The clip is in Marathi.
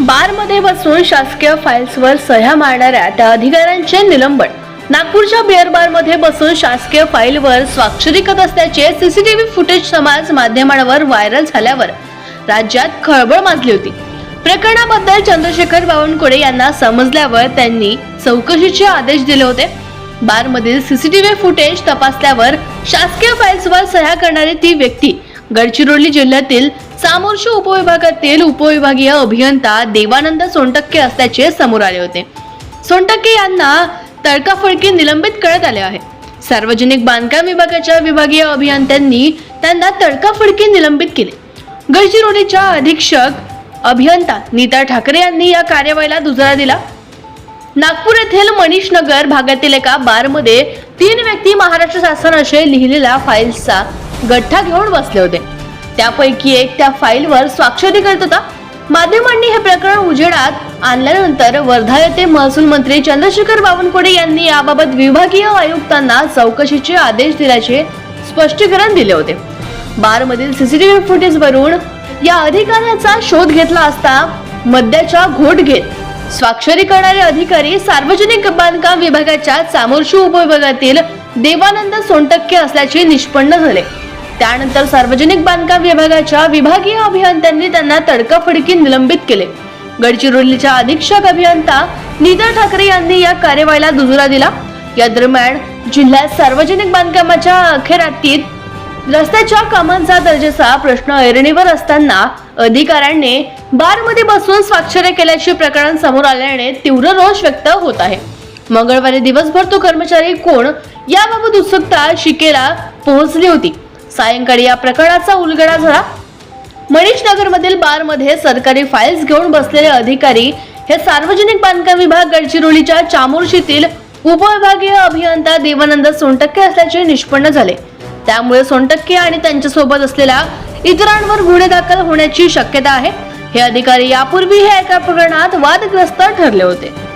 बारमध्ये बसून शासकीय फाईल्सवर सह्या मारणाऱ्या त्या अधिकाऱ्यांचे निलंबन. नागपूरच्या बिअर बारमध्ये बसून शासकीय फाईलवर स्वाक्षरी करत असल्याचे सीसीटीव्ही फुटेज समाज माध्यमांवर व्हायरल झाल्यावर राज्यात खळबळ माजली होती. प्रकरणाबद्दल चंद्रशेखर बावनकुळे यांना समजल्यावर त्यांनी चौकशीचे आदेश दिले होते. बारमधील सीसीटीव्ही फुटेज तपासल्यावर शासकीय फाईल्सवर सह्या करणारी ती व्यक्ती गडचिरोली जिल्ह्यातील सामोर्शी उपविभागातील उपविभागीय अभियंता देवानंद सोनटक्के असल्याचे समोर आले होते. सोनटक्के यांना तडकाफडकी निलंबित करण्यात आले आहे. सार्वजनिक बांधकाम विभागाच्या विभागीय अभियंत्यांनी त्यांना तडकाफडकी निलंबित केले. गडचिरोलीच्या अधीक्षक अभियंता नीता ठाकरे यांनी या कार्यवाहीला दुजोरा दिला. नागपूर येथील मनीष नगर भागातील एका बारमध्ये तीन व्यक्ती महाराष्ट्र शासनाचे लिहिलेल्या फाईल्सचा गठ्ठा घेऊन बसले होते. त्यापैकी एक त्या फाईलवर स्वाक्षरी करत होता. माध्यमांनी हे प्रकरण उजेडात आणल्यानंतर वर्धा येथे महसूल मंत्री चंद्रशेखर बावनकुळे यांनी याबाबत विभागीय आयुक्तांना चौकशीचे आदेश दिल्याचे स्पष्टीकरण दिले होते. बारमधील सीसीटीव्ही फुटेजवरून या अधिकाऱ्याचा शोध घेतला असता मद्याच्या घोट घेत स्वाक्षरी करणारे अधिकारी सार्वजनिक बांधकाम विभागाच्या चामोर्शी उपविभागातील देवानंद सोनटक्के असल्याचे निष्पन्न झाले. त्यानंतर सार्वजनिक बांधकाम विभागाच्या विभागीय अभियंत्यांनी त्यांना तडकाफडकी निलंबित केले. गडचिरोलीच्या अधीक्षक अभियंता नीता ठाकरे यांनी या कार्यवाहीला दुजोरा दिला. या दरम्यान जिल्ह्यात सार्वजनिक बांधकामाच्या अखेरातीत रस्त्याच्या कामांचा दर्जाचा प्रश्न ऐरणीवर असताना अधिकाऱ्यांनी बारमध्ये बसून स्वाक्षऱ्या केल्याचे प्रकरण समोर आल्याने तीव्र रोष व्यक्त होत आहे. मंगळवारी दिवसभर तो कर्मचारी कोण याबाबत उत्सुकता शिकेला पोहोचली होती. सायंकाळी या प्रकरणाचा उलगडा झाला. मनीष नगरमधील बारमध्ये सरकारी फाईल्स घेऊन बसलेले अधिकारी हे सार्वजनिक बांधकाम विभाग गडचिरोलीच्या चामोर्शीतील उपविभागीय अभियंता देवानंद सोनटक्के असल्याचे निष्पन्न झाले. त्यामुळे सोनटक्के आणि त्यांच्यासोबत असलेल्या इतरांवर गुन्हे दाखल होण्याची शक्यता आहे. हे अधिकारी यापूर्वी हे एका प्रकरणात वादग्रस्त ठरले होते.